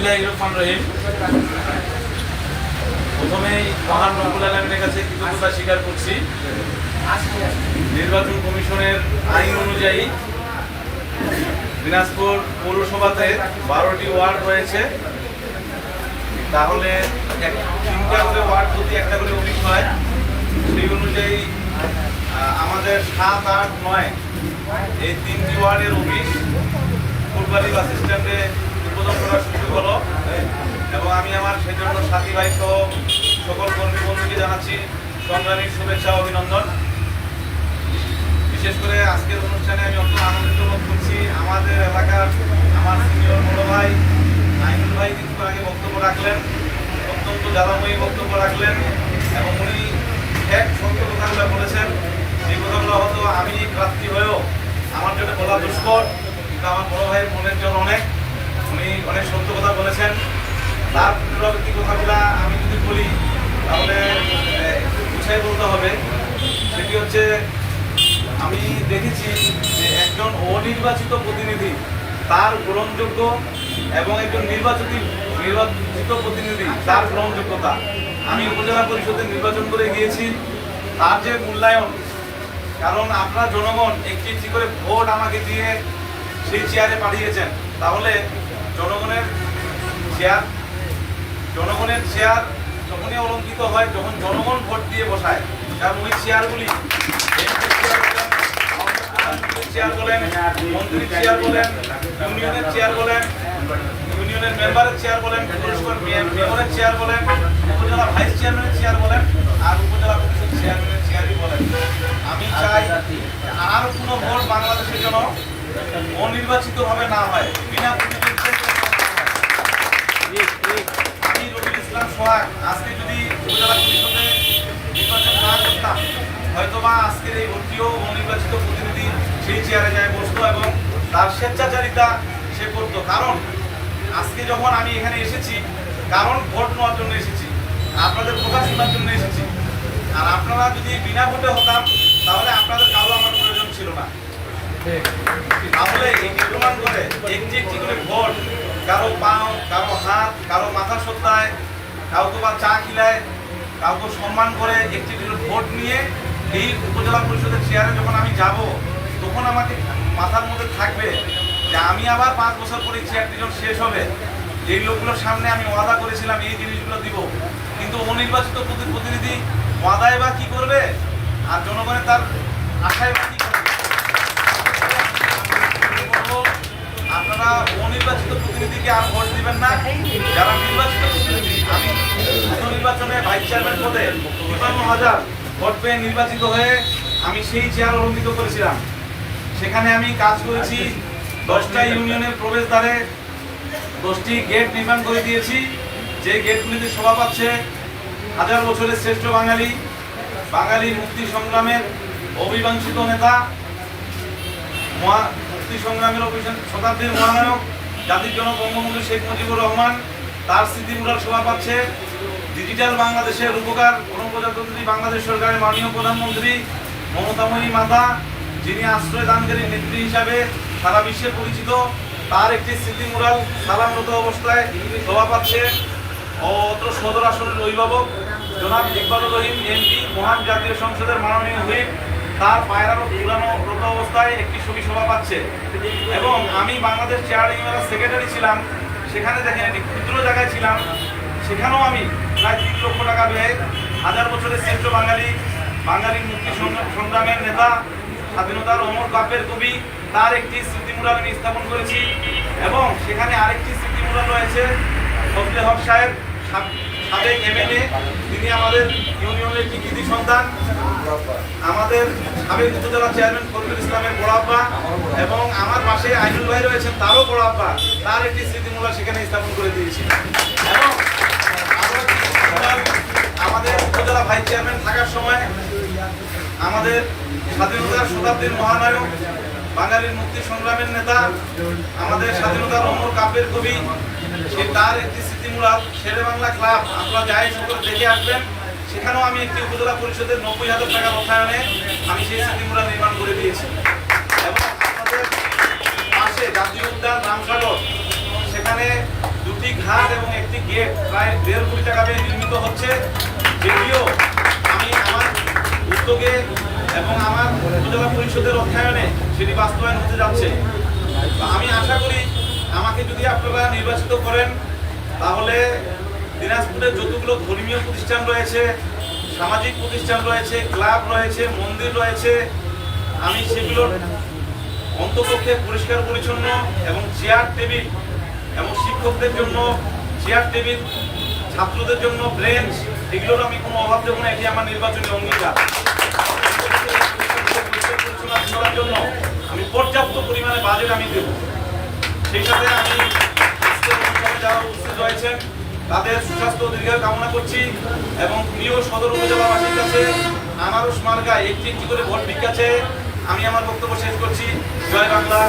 বিসমিল্লাহির রহমানির রহিম। প্রথমেই মহান রব্বুল আলমিনের কাছে কৃতজ্ঞতা স্বীকার করছি। নির্বাচন কমিশনের আইন অনুযায়ী দিনাজপুর পৌরসভাতে বারোটি ওয়ার্ড রয়েছে। তাহলে তিনটা করে ওয়ার্ড প্রতি একটা করে অফিস হয়, সেই অনুযায়ী আমাদের সাত, আট, নয়, এই তিনটি ওয়ার্ডের অফিস ফুলবাড়ি বাস স্ট্যান্ডে উদ্বোধন করার সুযোগ হলো এবং আমি আমার, সেজন্য সাথী ভাই সহ সকল কর্মী বন্ধুকে জানাচ্ছি সংগ্রামী শুভেচ্ছা অভিনন্দন। বিশেষ করে আজকের অনুষ্ঠানে আমি অত্যন্ত আনন্দিত বোধ করছি। আমাদের এলাকার আমার সিনিয়র বড় ভাই আইনুল ভাই কিছু আগে বক্তব্য রাখলেন, অত্যন্ত জ্বালাময়ী বক্তব্য রাখলেন এবং উনি এক সত্য কথাগুলো বলেছেন সেই কথাগুলো হয়তো আমি প্রার্থী হয়েও আমার জন্য বলা দুষ্কর, কিন্তু আমার বড় ভাইয়ের মনের জন্য অনেক। উনি অনেক সত্য কথা বলেছেন। তার পুনরাবৃত্তি কথাগুলো আমি যদি বলি, তাহলে একটু বলতে হবে। সেটি হচ্ছে, আমি দেখেছি যে একজন অনির্বাচিত প্রতিনিধি, তার গ্রহণযোগ্য এবং একজন নির্বাচিত নির্বাচিত প্রতিনিধি, তার গ্রহণযোগ্যতা। আমি উপজেলা পরিষদে নির্বাচন করে গিয়েছি, তার যে মূল্যায়ন, কারণ আপনার জনগণ একটি একটি করে ভোট আমাকে দিয়ে সেই চেয়ারে পাঠিয়েছেন। তাহলে জনগণের চেয়ার জনগণের চেয়ার তখনই অলঙ্কিত হয়, যখন জনগণ ভোট দিয়ে বসায় কারণ ওই চেয়ারগুলি চেয়ার বলেন, মন্ত্রীর চেয়ার বলেন, ইউনিয়নের চেয়ার বলেন, ইউনিয়নের মেম্বারের চেয়ার বলেন মেয়রের চেয়ার বলেন, উপজেলা ভাইস চেয়ারম্যানের চেয়ার বলেন, আর উপজেলা পরিষদ চেয়ারম্যানের চেয়ারই বলেন। আমি চাই আর কোনো ভোট বাংলাদেশের জন্য অনির্বাচিতভাবে না হয়, বিনা আজকে যদি হয়তোবা আজকের এই ভোটটিও অনির্বাচিত প্রতিনিধি সেই চেয়ারে যায় বসতো এবং তার স্বেচ্ছাচারিতা সে করতো। কারণ আজকে যখন আমি এখানে এসেছি, কারণ ভোট নেওয়ার জন্য এসেছি, আপনাদের কথা শোনার জন্য এসেছি, আর আপনারা যদি বিনা ভোটে হতাম, তাহলে আপনাদের কারও আমার প্রয়োজন ছিল না। তাহলে এটি প্রমাণ করে একটি একটি করে ভোট, কারও পাও, কারও হাত, কারও মাথা সত্তায় কাউকে বা চা খিলায় কাউকে সম্মান করে একটি ভোট নিয়ে এই উপজেলা পরিষদের চেয়ারে যখন আমি যাব, তখন আমাকে মাথার মধ্যে থাকবে যে আমি আবার পাঁচ বছর পরে চেয়ারটি যখন শেষ হবে। এই লোকগুলোর সামনে আমি ওয়াদা করেছিলাম, এই জিনিসগুলো দিব। কিন্তু অনির্বাচিত প্রতি- প্রতিনিধি ওয়াদায় বা কি করবে? আর জনগণের তার আশায় বা কি করবে বলব, আপনারা প্রতিনিধিকে আর ভোট দিবেন না। যারা নির্বাচিত আমি নির্বাচনে ভাইস চেয়ারম্যান পদে তিপ্পান্ন হাজার ভোট পেয়ে নির্বাচিত হয়ে আমি সেই চেয়ার অলঙ্কিত করেছিলাম। সেখানে আমি কাজ করেছি, দশটা ইউনিয়নের প্রবেশদ্বারে দশটি গেট নির্মাণ করে দিয়েছি। যে গেটগুলিতে শোভা পাচ্ছে, হাজার বছরের শ্রেষ্ঠ বাঙালি বাঙালি মুক্তি সংগ্রামের অবিবাঞ্ছিত নেতা মুক্তি সংগ্রামের শতাব্দীর মহানায়ক জাতির জনক বঙ্গবন্ধু শেখ মুজিবুর রহমান, তার স্মৃতিমূলক শোভা পাচ্ছে। ডিজিটাল বাংলাদেশের উপকার গণপ্রজাতন্ত্রী বাংলাদেশ সরকারের মাননীয় প্রধানমন্ত্রী মমতাময়ী মাতা, যিনি আশ্রয় দানকারী নেত্রী হিসাবে সারা বিশ্বে পরিচিত, তার একটি স্মৃতিমুরাল সালামরত অবস্থায় শোভা পাচ্ছে। অত্র সদর আসনের অভিভাবক জনাব ইকবালুর রহিম, এমপি, মহান জাতীয় সংসদের মাননীয় হুইপ তার পায়রারও রত অবস্থায় একটি ছবি শোভা পাচ্ছে। এবং আমি বাংলাদেশ চেয়ারিং সেক্রেটারি ছিলাম, সেখানে দেখেন একটি ক্ষুদ্র জায়গায় ছিলাম। সেখানেও আমি প্রায় তিন লক্ষ টাকা ব্যয় হাজার বছরের শ্রেষ্ঠ বাঙালি বাঙালির মুক্তি সংগ্রা- সংগ্রামের নেতা, স্বাধীনতার অমর কাব্যের কবি, তার একটি স্মৃতিমুরাল আমি স্থাপন করেছি। এবং সেখানে আরেকটি স্মৃতিমুরাল রয়েছে, ফজলে হক সাহেব সাবেক এমএলএ তিনি আমাদের ইউনিয়নের কৃতি সন্তান, আমাদের সাবেক উপজেলা চেয়ারম্যান ফজলুল ইসলামের বড় আব্বা এবং আমার পাশে আইনুল ভাই রয়েছেন, তারও বড় আব্বা। তার একটি স্মৃতিমূলক সেখানে স্থাপন করে দিয়েছি। এবং আমাদের উপজেলা ভাইস চেয়ারম্যান থাকার সময় আমাদের স্বাধীনতার শতাব্দীর মহানায়ক, বাঙালির মুক্তি সংগ্রামের নেতা, আমাদের স্বাধীনতার অমর কাব্যের কবি সে তার একটি স্মৃতিমূলক শেরে বাংলা ক্লাব, আপনারা যাই সকল দেখে আসবেন। সেখানেও আমি একটি উপজেলা পরিষদের নব্বই হাজার টাকা অর্থায়নে আমি সেই স্মৃতিমূলক নির্মাণ করে দিয়েছি। এবং আমাদের পাশে জাতীয় উদ্যান, রামসাগর ছাদ এবং একটি গেট প্রায় দেড় কোটি টাকা ব্যয়ে নির্মিত হচ্ছে। যদিও আমি আমার উদ্যোগে এবং আমার উপজেলা পরিষদের অর্থায়নে সেটি বাস্তবায়ন হতে যাচ্ছে। আমি আশা করি আমাকে যদি আপনারা নির্বাচিত করেন, তাহলে দিনাজপুরে যতগুলো ধর্মীয় প্রতিষ্ঠান রয়েছে, সামাজিক প্রতিষ্ঠান রয়েছে, ক্লাব রয়েছে, মন্দির রয়েছে, আমি সেগুলোর অন্তপক্ষে পরিষ্কার পরিচ্ছন্ন এবং চেয়ার, টেবিল এবং শিক্ষকদের জন্য, চেয়ার, টেবিল, ছাত্রদের জন্য ব্রেঞ্চ এগুলোর আমি কোনো অভাব দেবো না, এটি আমার নির্বাচনী অঙ্গীকার। জন্য আমি পর্যাপ্ত পরিমাণে বাজেট আমি দেব। সেই সাথে আমি উপস্থিত রয়েছেন, তাদের সুস্বাস্থ্য কামনা করছি এবং প্রিয় সদর কাছে একটি করে ভোট আমি আমার বক্তব্য শেষ করছি। জয় বাংলা।